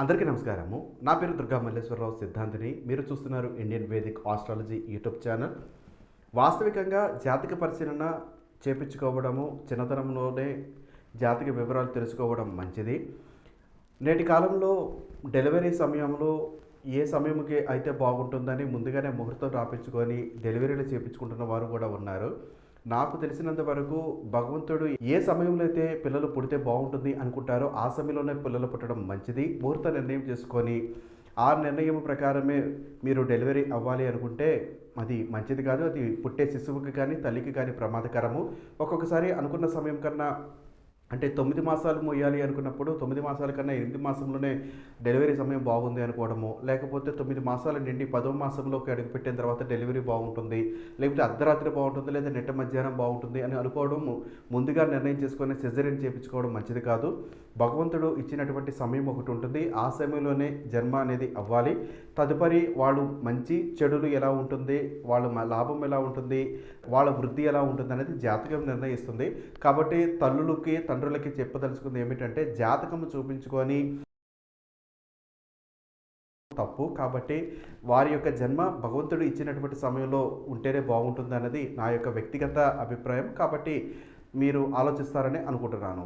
అందరికీ నమస్కారము. నా పేరు దుర్గా మల్లేశ్వరరావు సిద్ధాంతిని. మీరు చూస్తున్నారు Indian Vedic astrology YouTube channel. వాస్తవికంగా జాతక పరిశీలన చేపించుకోవడము చిన్నతనంలోనే జాతక వివరాలు తెలుసుకోవడం మంచిది. నేటి కాలంలో డెలివరీ సమయంలో ఏ సమయంకి అయితే బాగుంటుందని ముందుగానే ముహూర్తం రాపించుకొని డెలివరీలు చేపించుకుంటున్న వారు కూడా ఉన్నారు. నాకు తెలిసినంత వరకు భగవంతుడు ఏ సమయంలో అయితే పిల్లలు పుడితే బాగుంటుంది అనుకుంటారో ఆ సమయంలోనే పిల్లలు పుట్టడం మంచిది. ముహూర్త నిర్ణయం చేసుకొని ఆ నిర్ణయం ప్రకారమే మీరు డెలివరీ అవ్వాలి అనుకుంటే అది మంచిది కాదు. అది పుట్టే శిశువుకి కానీ తల్లికి కానీ ప్రమాదకరము. ఒక్కొక్కసారి అనుకున్న సమయం కన్నా అంటే తొమ్మిది మాసాలు మొయ్యాలి అనుకున్నప్పుడు తొమ్మిది మాసాల కన్నా ఎనిమిది మాసంలోనే డెలివరీ సమయం బాగుంది అనుకోవడము లేకపోతే తొమ్మిది మాసాలు నిండి పదో మాసంలోకి అడుగుపెట్టిన తర్వాత డెలివరీ బాగుంటుంది లేకపోతే అర్ధరాత్రి బాగుంటుంది లేదా నిట్ట మధ్యాహ్నం బాగుంటుంది అని అనుకోవడం ముందుగా నిర్ణయం చేసుకొని సిజరీన్ చేయించుకోవడం మంచిది కాదు. భగవంతుడు ఇచ్చినటువంటి సమయం ఒకటి ఉంటుంది. ఆ సమయంలోనే జన్మ అనేది అవ్వాలి. తదుపరి వాళ్ళు మంచి చెడులు ఎలా ఉంటుంది వాళ్ళ లాభం ఎలా ఉంటుంది వాళ్ళ వృద్ధి ఎలా ఉంటుంది అనేది జాతకం నిర్ణయిస్తుంది. కాబట్టి తల్లులకి తండ్రులకి చెప్పదలుచుకుంది ఏమిటంటే జాతకము చూపించుకొని తప్పు. కాబట్టి వారి యొక్క జన్మ భగవంతుడు ఇచ్చినటువంటి సమయంలో ఉంటేనే బాగుంటుంది అన్నది నా యొక్క వ్యక్తిగత అభిప్రాయం. కాబట్టి మీరు ఆలోచిస్తారని అనుకుంటున్నాను.